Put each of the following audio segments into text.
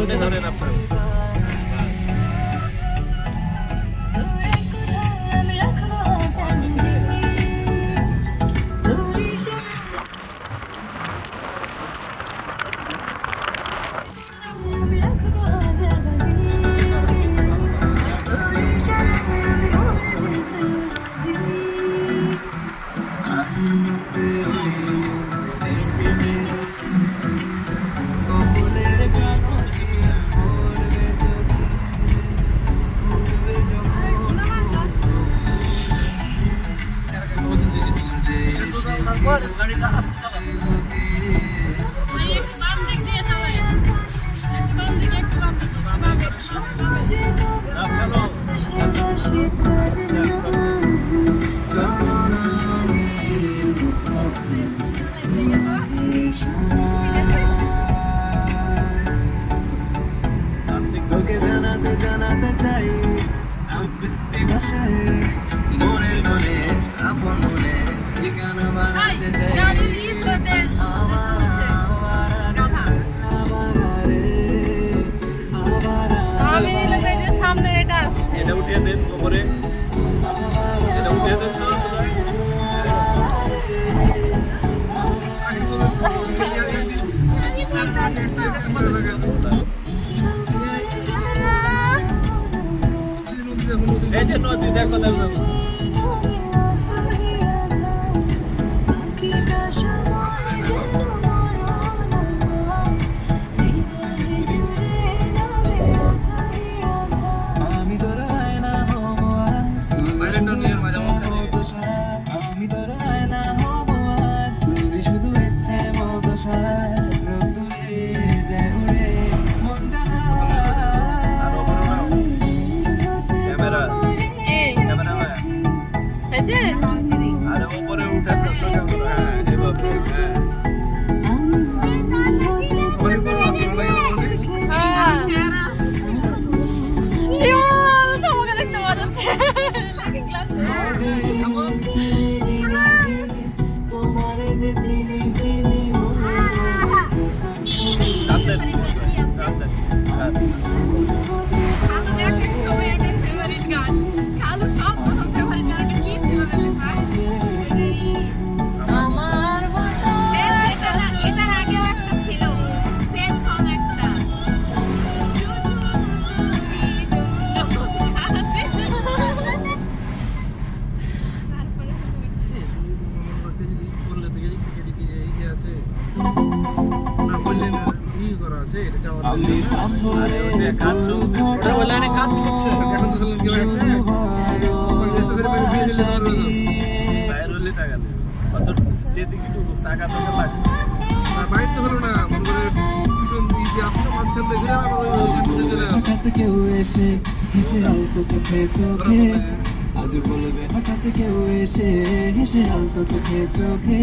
ਸਾਹਮਣੇ ਸਾਰੇ ਰੱਖ তোকে জানাতে জানাতে চাই ভাষায় মনের মনে আপন মনে বানাতে চাই। দিদার কথা Thank you. যেদিকে টাকা টাকা লাগে বাইরে তো হলো না মনে করে ভীষণ ইজি আসলে মাঝখান থেকে ঘুরে আবার ওই হঠাৎ কেউ এসে হেসে আলতো চোখে চোখে আজ বলবে হঠাৎ কেউ এসে হেসে আলতো চোখে চোখে।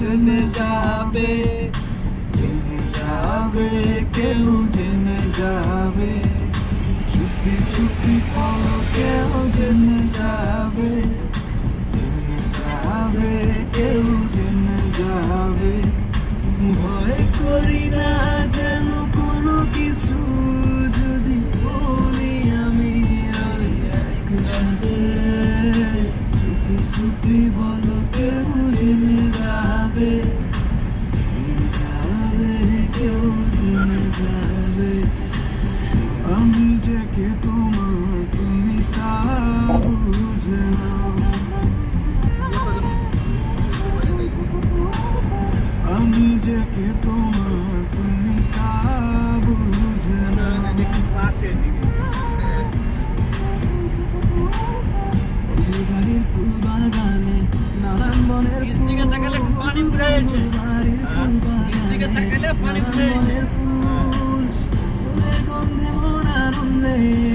জেনে যাবে জেনে যাবে, কেউ জেনে যাবে। চুপি চুপি পাও কেউ জেনে যাবে জেনে যাবে, কেউ জেনে যাবে। ভয় করি না নিজেকে তোমার তুমি তা বুঝে না। বাড়ির ফুল বাগানে নানান বনের ফুল ফুলের গন্ধে মন আনন্দে।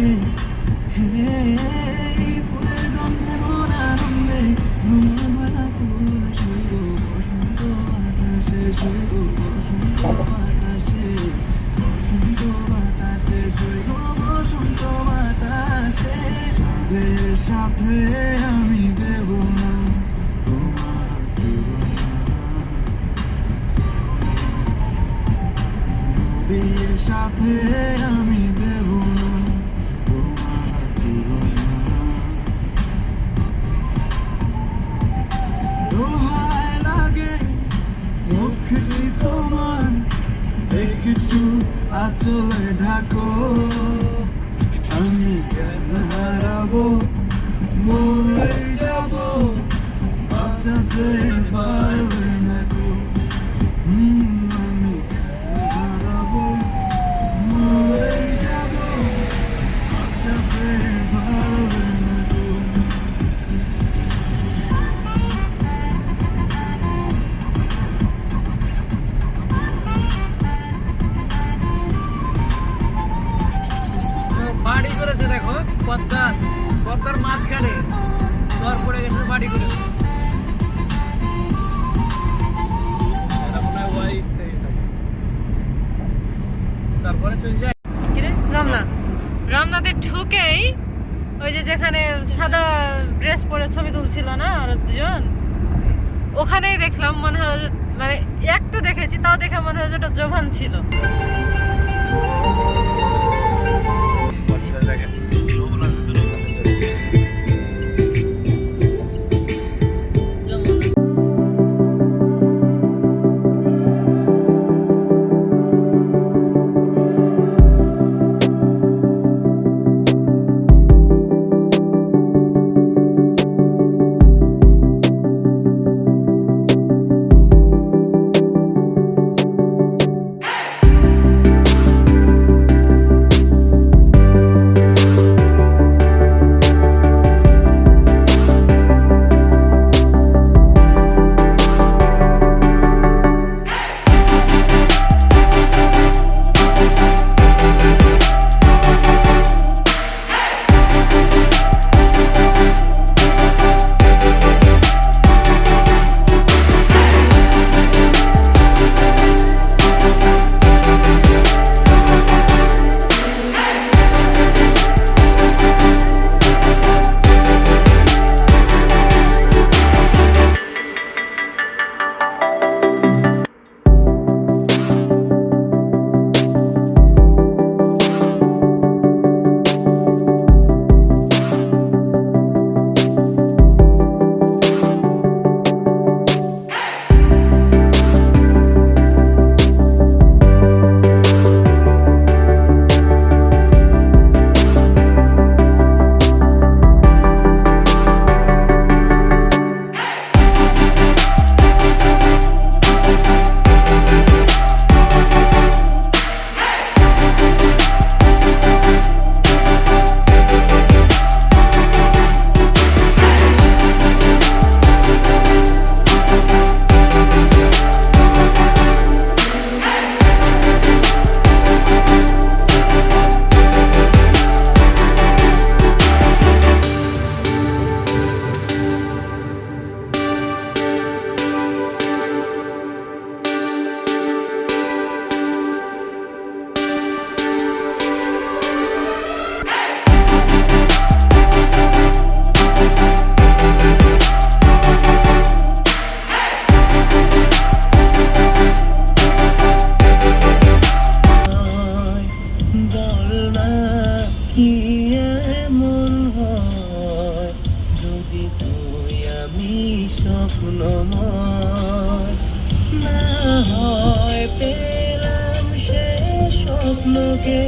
সাথে আমি দেব তোমার দোহায় লাগে, মুখটি তোমার, একটু আচলে ঢাকো। আমি কেন হারাবো? মরে যাব, বাঁচাতে মাঝখানে। চর পড়ে গেছে, বাড়ি রমনাতে ঢুকেই ওই যে যেখানে সাদা ড্রেস পরে ছবি তুলছিল না আর দুজন? ওখানেই দেখলাম, মনে হয় মানে একটু দেখেছি, তাও দেখে মনে হয় ওটা জোভান ছিল। বল না কি এমন হয়? যদি তুই আমি স্বপ্নময় না হয় পেলাম সে স্বপ্নকে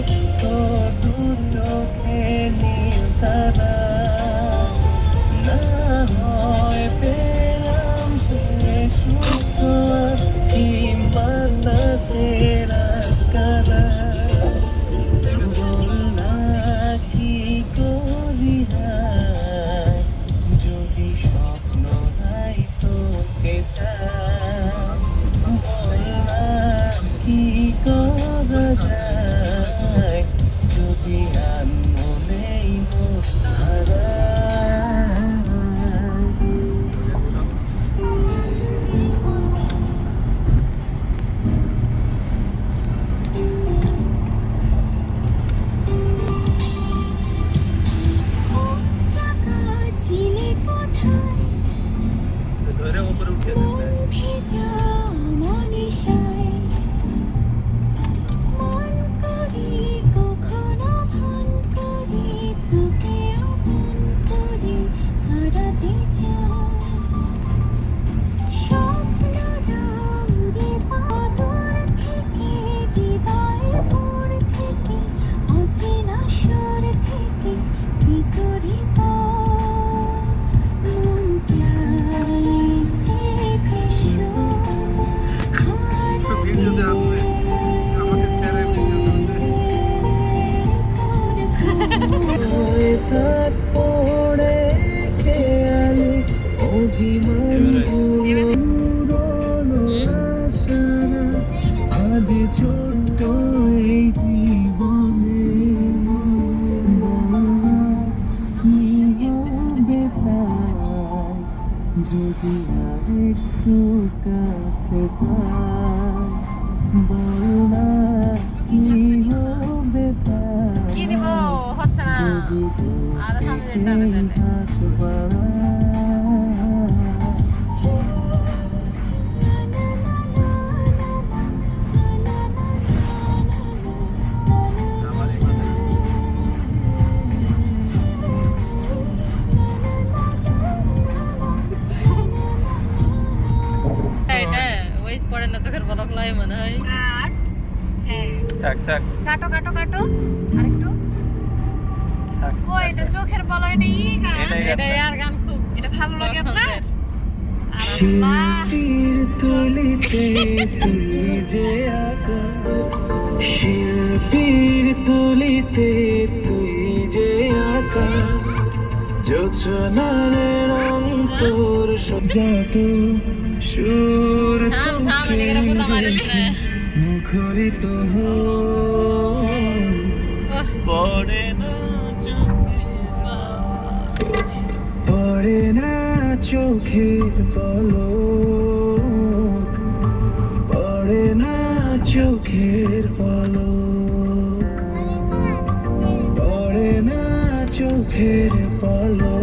যদি আরেকটু কাছে পাই বল না। কি হবে কি দিব লাই মনে হয়। কাট হ্যাঁ থাক থাক। কাটো কাটো কাটো। আরেকটু। থাক ও এটা চোখের বলো এটা ই গান। এটা আর গান খুব এটা ভালো লাগে আপনার শিল্পীর তুলিতে তুই যে আঁকা শিল্পীর তুলিতে তুই যে আঁকা যোচনার রং তোর যত সুর মুখরিত পড়ে না চোখে পড়ে না চোখের পলক পড়ে না চোখের পলক। পড়ে না চোখের পলক। পড়ে না চোখের পলক।